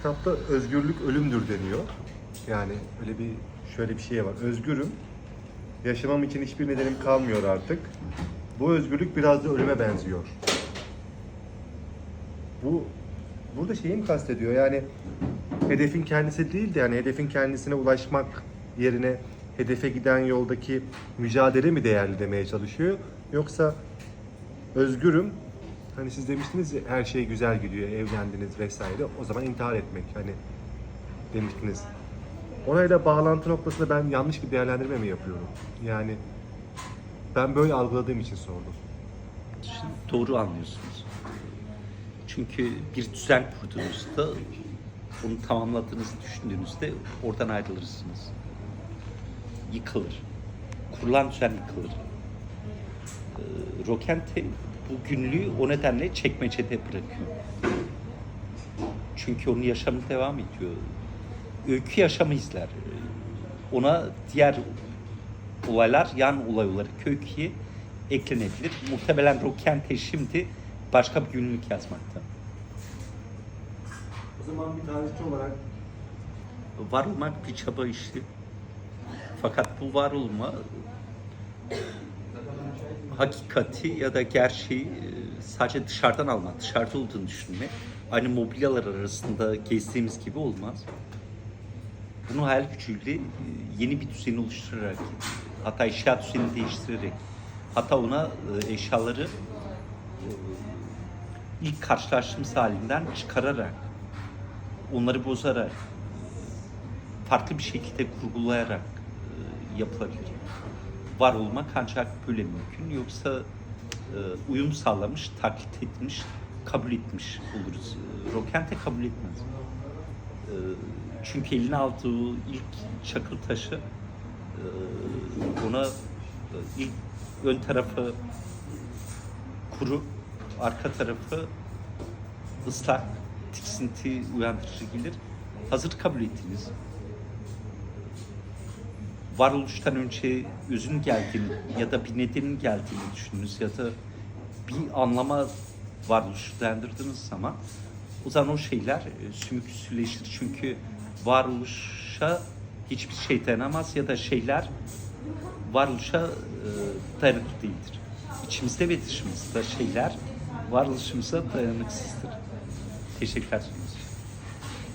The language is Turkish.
kitapta özgürlük ölümdür deniyor. Yani öyle bir şöyle bir şey var. Özgürüm. Yaşamam için hiçbir nedenim kalmıyor artık. Bu özgürlük biraz da ölüme benziyor. Bu burada şeyi mi kastediyor? Yani hedefin kendisi değil de yani hedefin kendisine ulaşmak yerine hedefe giden yoldaki mücadele mi değerli demeye çalışıyor? Yoksa özgürüm hani siz demiştiniz ya her şey güzel gidiyor, evlendiniz vesaire. O zaman intihar etmek hani demiştiniz. Orayla bağlantı noktasında ben yanlış bir değerlendirme mi yapıyorum? Yani ben böyle algıladığım için sordum. Şimdi doğru anlıyorsunuz. Çünkü bir düzen kurduğunuzda onu tamamladığınızı düşündüğünüzde oradan ayrılırsınız. Yıkılır. Kurulan düzen yıkılır. Ee, Rokente bu günlüğü o nedenle çekmecede bırakıyor. Çünkü onun yaşamı devam ediyor. Öykü yaşamı izler. Ona diğer olaylar, yan olay olarak öyküye eklenebilir. Muhtemelen Rokente şimdi başka bir günlük yazmakta. O zaman bir tarihçi olarak Var olmak bir çaba işi. Fakat bu var olma hakikati ya da gerçeği e, sadece dışarıdan almak, dışarıda olduğunu düşünme. Aynı mobilyalar arasında gezdiğimiz gibi olmaz. Bunu hayal gücüyle e, yeni bir düzen oluşturarak, hatta eşya düzenini değiştirerek, hatta ona e, eşyaları ilk karşılaştığımız halinden çıkararak, onları bozarak, farklı bir şekilde kurgulayarak yapılabilir. Var olmak ancak böyle mümkün. Yoksa e, uyum sağlamış, taklit etmiş, kabul etmiş oluruz. E, Rokente kabul etmez. E, çünkü eline aldığı ilk çakıl taşı e, ona e, ilk ön tarafı kuru, arka tarafı ıslak, tiksinti uyandırıcı gelir. Hazır kabul ettiniz. Varoluştan önce özün geldiğini ya da bir nedenin geldiğini düşündünüz ya da bir anlama varoluşlandırdığınız zaman o zaman o şeyler e, sümüksüleşir. Çünkü varoluşa hiçbir şey dayanamaz ya da şeyler varoluşa e, dayanıklı değildir. İçimizde ve dışımızda şeyler varoluşumuza dayanıksızdır. Teşekkürler.